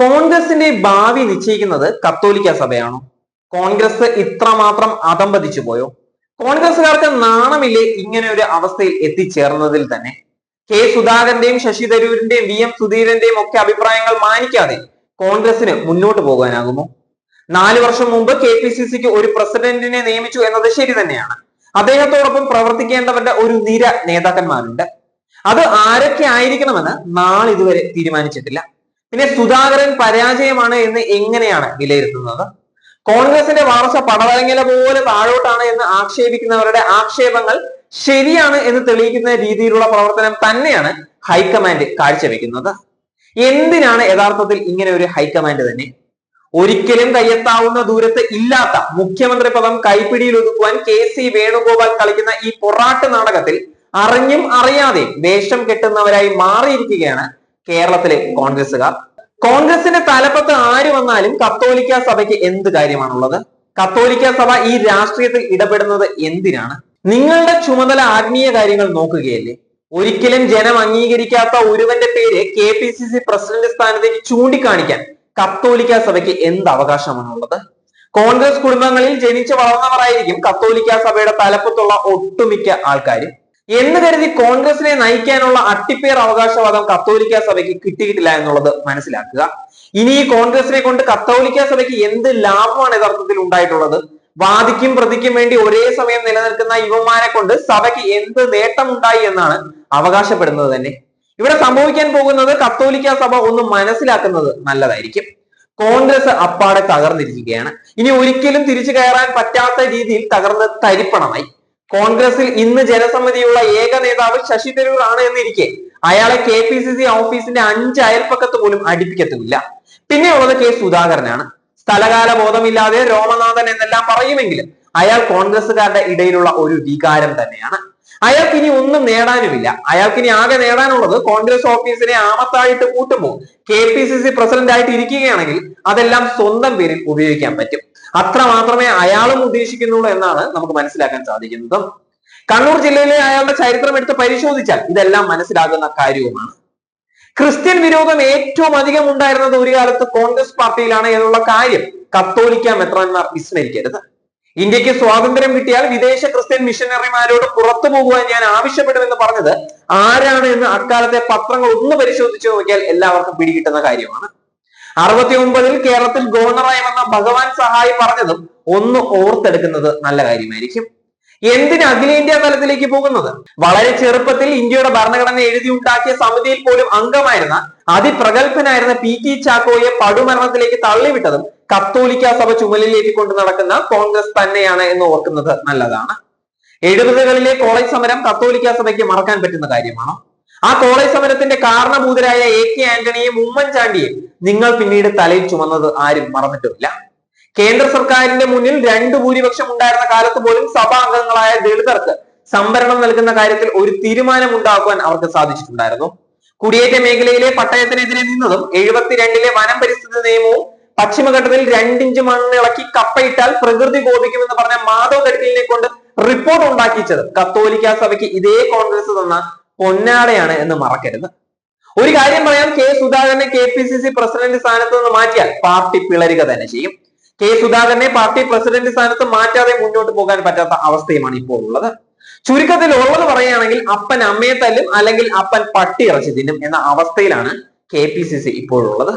കോൺഗ്രസിന്റെ ഭാവി നിശ്ചയിക്കുന്നത് കത്തോലിക്ക സഭയാണോ? കോൺഗ്രസ് ഇത്രമാത്രം അതമ്പതിച്ചു പോയോ? കോൺഗ്രസുകാർക്ക് നാണമില്ലേ ഇങ്ങനെ ഒരു അവസ്ഥയിൽ എത്തിച്ചേർന്നതിൽ തന്നെ? കെ സുധാകരന്റെയും ശശി തരൂരിന്റെയും വി എം സുധീരന്റെയും ഒക്കെ അഭിപ്രായങ്ങൾ മാനിക്കാതെ കോൺഗ്രസിന് മുന്നോട്ട് പോകാനാകുമോ? നാല് വർഷം മുമ്പ് കെ പി സി സിക്ക് ഒരു പ്രസിഡന്റിനെ നിയമിച്ചു എന്നത് ശരി തന്നെയാണ്. അദ്ദേഹത്തോടൊപ്പം പ്രവർത്തിക്കേണ്ടവരുടെ ഒരു നിര നേതാക്കന്മാരുണ്ട്. അത് ആരൊക്കെ ആയിരിക്കണമെന്ന് നാളിതുവരെ തീരുമാനിച്ചിട്ടില്ല. പിന്നെ സുധാകരൻ പരാജയമാണ് എന്ന് എങ്ങനെയാണ് വിലയിരുത്തുന്നത്? കോൺഗ്രസിന്റെ വളർച്ച പടവലങ്ങല പോലെ താഴോട്ടാണ് എന്ന് ആക്ഷേപിക്കുന്നവരുടെ ആക്ഷേപങ്ങൾ ശരിയാണ് എന്ന് തെളിയിക്കുന്ന രീതിയിലുള്ള പ്രവർത്തനം തന്നെയാണ് ഹൈക്കമാൻഡ് കാഴ്ചവെക്കുന്നത്. എന്തിനാണ് യഥാർത്ഥത്തിൽ ഇങ്ങനെ ഒരു ഹൈക്കമാൻഡ് തന്നെ? ഒരിക്കലും കയ്യെത്താവുന്ന ദൂരത്ത് ഇല്ലാത്ത മുഖ്യമന്ത്രി പദം കൈപ്പിടിയിൽ ഒതുക്കുവാൻ കെ സി വേണുഗോപാൽ കളിക്കുന്ന ഈ പൊറാട്ട് നാടകത്തിൽ അറിഞ്ഞും അറിയാതെയും വേഷം കെട്ടുന്നവരായി മാറിയിരിക്കുകയാണ് കേരളത്തിലെ കോൺഗ്രസുകാർ കോൺഗ്രസിന്റെ തലപ്പത്ത് ആര് വന്നാലും കത്തോലിക്ക സഭയ്ക്ക് എന്ത് കാര്യമാണുള്ളത്? കത്തോലിക്ക സഭ ഈ രാഷ്ട്രീയത്തിൽ ഇടപെടുന്നത് എന്തിനാണ്? നിങ്ങളുടെ ചുമതല ആത്മീയ കാര്യങ്ങൾ നോക്കുകയല്ലേ? ഒരിക്കലും ജനം അംഗീകരിക്കാത്ത ഒരുവന്റെ പേര് K P C C president സ്ഥാനത്തേക്ക് ചൂണ്ടിക്കാണിക്കാൻ കത്തോലിക്ക സഭയ്ക്ക് എന്ത് അവകാശമാണുള്ളത്? കോൺഗ്രസ് കുടുംബങ്ങളിൽ ജനിച്ചു വളർന്നവരായിരിക്കും കത്തോലിക്ക സഭയുടെ തലപ്പത്തുള്ള ഒട്ടുമിക്ക ആൾക്കാരും. എന്ന് കരുതി കോൺഗ്രസിനെ നയിക്കാനുള്ള അട്ടിപ്പേർ അവകാശവാദം കത്തോലിക്ക സഭയ്ക്ക് കിട്ടിയിട്ടില്ല എന്നുള്ളത് മനസ്സിലാക്കുക. ഇനി ഈ കോൺഗ്രസിനെ കൊണ്ട് കത്തോലിക്ക സഭയ്ക്ക് എന്ത് ലാഭമാണ് യഥാർത്ഥത്തിൽ ഉണ്ടായിട്ടുള്ളത്? വാദിക്കും പ്രതിക്കും വേണ്ടി ഒരേ സമയം നിലനിൽക്കുന്ന യുവമാരെ കൊണ്ട് സഭയ്ക്ക് എന്ത് നേട്ടമുണ്ടായി എന്നാണ് അവകാശപ്പെടുന്നത് തന്നെ. ഇവിടെ സംഭവിക്കാൻ പോകുന്നത് കത്തോലിക്ക സഭ ഒന്ന് മനസ്സിലാക്കുന്നത് നല്ലതായിരിക്കും. കോൺഗ്രസ് അപ്പാടെ തകർന്നിരിക്കുകയാണ്. ഇനി ഒരിക്കലും തിരിച്ചു കയറാൻ പറ്റാത്ത രീതിയിൽ തകർന്ന് തരിപ്പണമായി. കോൺഗ്രസിൽ ഇന്ന് ജനസമ്മതിയുള്ള ഏക നേതാവ് ശശി തരൂർ ആണ് എന്നിരിക്കെ. അയാളെ കെ പി സി സി ഓഫീസിന്റെ അഞ്ച് അയൽപ്പക്കത്ത് പോലും അടുപ്പിക്കത്തുമില്ല. പിന്നെ ഉള്ളത് കെ സുധാകരനാണ്. സ്ഥലകാല ബോധമില്ലാതെ രോമനാഥൻ എന്നെല്ലാം പറയുമെങ്കിലും അയാൾ കോൺഗ്രസുകാരുടെ ഇടയിലുള്ള ഒരു വികാരം തന്നെയാണ്. അയാൾക്ക് ഇനി ഒന്നും നേടാനുമില്ല. അയാൾക്ക് ഇനി ആകെ നേടാനുള്ളത് കോൺഗ്രസ് ഓഫീസിനെ ആമത്തായിട്ട് കൂട്ടുമ്പോൾ K P C C president ആയിട്ട് ഇരിക്കുകയാണെങ്കിൽ അതെല്ലാം സ്വന്തം പേരിൽ ഉപയോഗിക്കാൻ പറ്റും. അത്ര മാത്രമേ അയാളും ഉദ്ദേശിക്കുന്നുള്ളൂ എന്നാണ് നമുക്ക് മനസ്സിലാക്കാൻ സാധിക്കുന്നത്. കണ്ണൂർ ജില്ലയിലെ അയാളുടെ ചരിത്രം എടുത്ത് പരിശോധിച്ചാൽ ഇതെല്ലാം മനസ്സിലാകുന്ന കാര്യവുമാണ്. ക്രിസ്ത്യൻ വിരോധം ഏറ്റവും അധികം ഉണ്ടായിരുന്നത് ഒരു കാലത്ത് കോൺഗ്രസ് പാർട്ടിയിലാണ് എന്നുള്ള കാര്യം കത്തോലിക്ക മെത്രാന്മാർ വിസ്മരിക്കരുത്. ഇന്ത്യയ്ക്ക് സ്വാതന്ത്ര്യം കിട്ടിയാൽ വിദേശ ക്രിസ്ത്യൻ മിഷനറിമാരോട് പുറത്തു പോകുവാൻ ഞാൻ ആവശ്യപ്പെടുമെന്ന് പറഞ്ഞത് ആരാണ് എന്ന് അക്കാലത്തെ പത്രങ്ങൾ ഒന്ന് പരിശോധിച്ചു നോക്കിയാൽ എല്ലാവർക്കും പിടികിട്ടുന്ന കാര്യമാണ്. അറുപത്തി ഒമ്പതിൽ കേരളത്തിൽ ഗവർണറായി വന്ന ഭഗവാൻ സഹായി പറഞ്ഞതും ഒന്ന് ഓർത്തെടുക്കുന്നത് നല്ല കാര്യമായിരിക്കും. എന്തിന് അഖിലേന്ത്യാ തലത്തിലേക്ക് പോകുന്നത്? വളരെ ചെറുപ്പത്തിൽ ഇന്ത്യയുടെ ഭരണഘടന എഴുതി ഉണ്ടാക്കിയ സമിതിയിൽ പോലും അംഗമായിരുന്ന അതിപ്രഗത്ഭനായിരുന്ന പി ടി ചാക്കോയെ പടുമരണത്തിലേക്ക് തള്ളിവിട്ടതും കത്തോലിക്ക സഭ ചുമലിലേക്ക് കൊണ്ട് നടക്കുന്ന കോൺഗ്രസ് തന്നെയാണ് എന്ന് ഓർക്കുന്നത് നല്ലതാണ്. എഴുപതുകളിലെ കോളേജ് സമരം കത്തോലിക്ക സഭയ്ക്ക് മറക്കാൻ പറ്റുന്ന കാര്യമാണോ? ആ കോളേജ് സമരത്തിന്റെ കാരണഭൂതരായ എ കെ ആന്റണിയെയും ഉമ്മൻചാണ്ടിയെയും നിങ്ങൾ പിന്നീട് തലയിൽ ചുമന്നത് ആരും മറന്നിട്ടുമില്ല. കേന്ദ്ര സർക്കാരിന്റെ മുന്നിൽ രണ്ട് ഭൂരിപക്ഷം ഉണ്ടായിരുന്ന കാലത്ത് പോലും സഭാ അംഗങ്ങളായ ദളിതർക്ക് സംവരണം നൽകുന്ന കാര്യത്തിൽ ഒരു തീരുമാനം ഉണ്ടാക്കുവാൻ അവർക്ക് സാധിച്ചിട്ടുണ്ടായിരുന്നു. കുടിയേറ്റ മേഖലയിലെ പട്ടയത്തിനെതിരെ നിന്നതും എഴുപത്തിരണ്ടിലെ വനം പരിസ്ഥിതി നിയമവും പശ്ചിമഘട്ടത്തിൽ രണ്ടിഞ്ച് മണ്ണിളക്കി കപ്പയിട്ടാൽ പ്രകൃതി കോപിക്കുമെന്ന് പറഞ്ഞ മാധവ് ഗഡ്കലിനെ കൊണ്ട് റിപ്പോർട്ട് ഉണ്ടാക്കിച്ചത് കത്തോലിക്ക സഭയ്ക്ക് ഇതേ കോൺഗ്രസ് തന്ന പൊന്നാടയാണ് എന്ന് മറക്കരുത്. ഒരു കാര്യം പറയാം കെ സുധാകരനെ K P C C president സ്ഥാനത്ത് നിന്ന് മാറ്റിയാൽ പാർട്ടി പിളരുക തന്നെ ചെയ്യും. കെ സുധാകരനെ പാർട്ടി പ്രസിഡന്റ് സ്ഥാനത്ത് മാറ്റാതെ മുന്നോട്ട് പോകാൻ പറ്റാത്ത അവസ്ഥയുമാണ് ഇപ്പോൾ ഉള്ളത് ചുരുക്കത്തിൽ ഉള്ളത് പറയുകയാണെങ്കിൽ അപ്പൻ അമ്മയെ തല്ലും അല്ലെങ്കിൽ അപ്പൻ പട്ടി ഇറച്ചി തിന്നും എന്ന അവസ്ഥയിലാണ് കെ പി സി സി ഇപ്പോഴുള്ളത്.